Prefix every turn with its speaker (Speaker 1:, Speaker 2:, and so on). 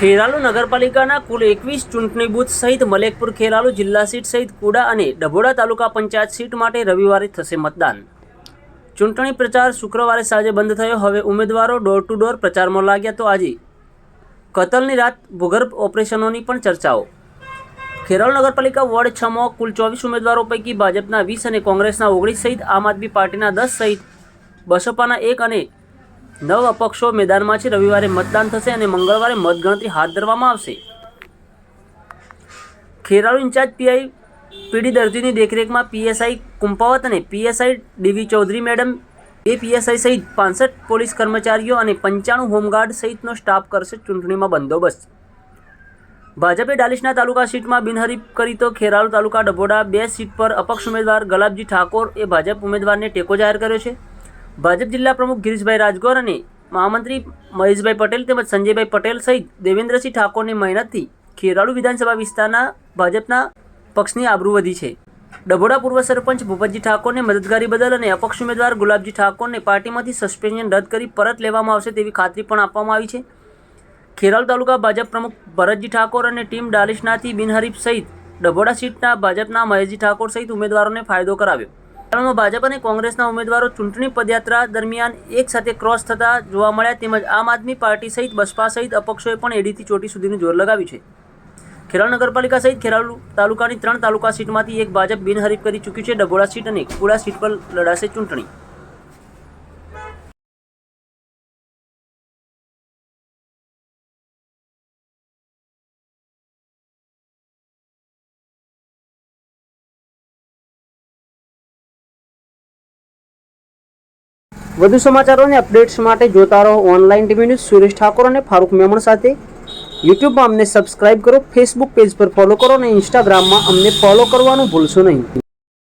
Speaker 1: ખેરાલુ નગરપાલિકાના કુલ એકવીસ ચૂંટણી બૂથ સહિત મલેકપુર, ખેરાલુ જિલ્લા સીટ સહિત કુડા અને ડભોડા તાલુકા પંચાયત સીટ માટે રવિવારે થશે મતદાન. ચૂંટણી પ્રચાર શુક્રવારે સાંજે બંધ થયો. હવે ઉમેદવારો ડોર ટુ ડોર પ્રચારમાં લાગ્યા તો આજે કતલની રાત ભૂગર્ભ ઓપરેશનોની પણ ચર્ચાઓ. ખેરાલુ નગરપાલિકા વોર્ડ છમાં કુલ ચોવીસ ઉમેદવારો પૈકી ભાજપના વીસ અને કોંગ્રેસના ઓગણીસ સહિત આમ આદમી પાર્ટીના દસ સહિત બસપાના એક અને નવ અપક્ષો મેદાનમાં છે. રવિવારે મતદાન થશે અને મંગળવારે મતગણતરી હાથ ધરવામાં આવશે. ખેરાલુ ઇન્ચાર્જ પીઆઈ પીડી દર્દીની દેખરેખમાં પીએસઆઈ કુંપાવત અને પીએસઆઈ ડીવી ચૌધરી મેડમ બે પીએસઆઈ સહિત પાંસઠ પોલીસ કર્મચારીઓ અને પંચાણું હોમગાર્ડ સહિતનો સ્ટાફ કરશે ચૂંટણીમાં બંદોબસ્ત. ભાજપે ડાલીસના તાલુકા સીટમાં બિનહરીફ કરી તો ખેરાલુ તાલુકા ડભોડા બે સીટ પર અપક્ષ ઉમેદવાર ગલાબજી ઠાકોર એ ભાજપ ઉમેદવારને ટેકો જાહેર કર્યો છે. ભાજપ જિલ્લા પ્રમુખ ગિરીશભાઈ રાજગોર અને મહામંત્રી મહેશભાઈ પટેલ તેમજ સંજયભાઈ પટેલ સહિત દેવેન્દ્રસિંહ ઠાકોરની મહેનતથી ખેરાળુ વિધાનસભા વિસ્તારના ભાજપના પક્ષની આબરૂ વધી છે. ડભોડા પૂર્વ સરપંચ ભૂપતજી ઠાકોરને મદદગારી બદલ અને અપક્ષ ઉમેદવાર ગુલાબજી ઠાકોરને પાર્ટીમાંથી સસ્પેન્શન રદ કરી પરત લેવામાં આવશે તેવી ખાતરી પણ આપવામાં આવી છે. ખેરાલ તાલુકા ભાજપ પ્રમુખ ભરતજી ઠાકોર અને ટીમ ડાલિશનાથી બિનહરીફ સહિત ડભોડા સીટના ભાજપના મહેશજી ઠાકોર સહિત ઉમેદવારોને ફાયદો કરાવ્યો. ખેરાલુમાં ભાજપ અને કોંગ્રેસના ઉમેદવારો ચૂંટણી પદયાત્રા દરમિયાન એક સાથે ક્રોસ થતા જોવા મળ્યા તેમજ આમ આદમી પાર્ટી સહિત બસપા સહિત અપક્ષોએ પણ એડીથી ચોટી સુધીનું જોર લગાવ્યું છે. ખેરાલુ નગરપાલિકા સહિત ખેરાલુ તાલુકાની ત્રણ તાલુકા સીટમાંથી એક ભાજપ બિનહરીફ કરી ચૂક્યું છે. ડભોળા સીટ અને કુડા સીટ પર લડાશે ચૂંટણી. વધુ સમાચારો અને અપડેટ્સ માટે જોતા રહો online TV news. Suresh Thakor અને ફારૂક મેમણ સાથે. યુટ્યુબમાં અમને સબસ્ક્રાઇબ કરો, ફેસબુક પેજ પર ફોલો કરો અને ઇન્સ્ટાગ્રામમાં અમને ફોલો કરવાનું ભૂલશો નહીં.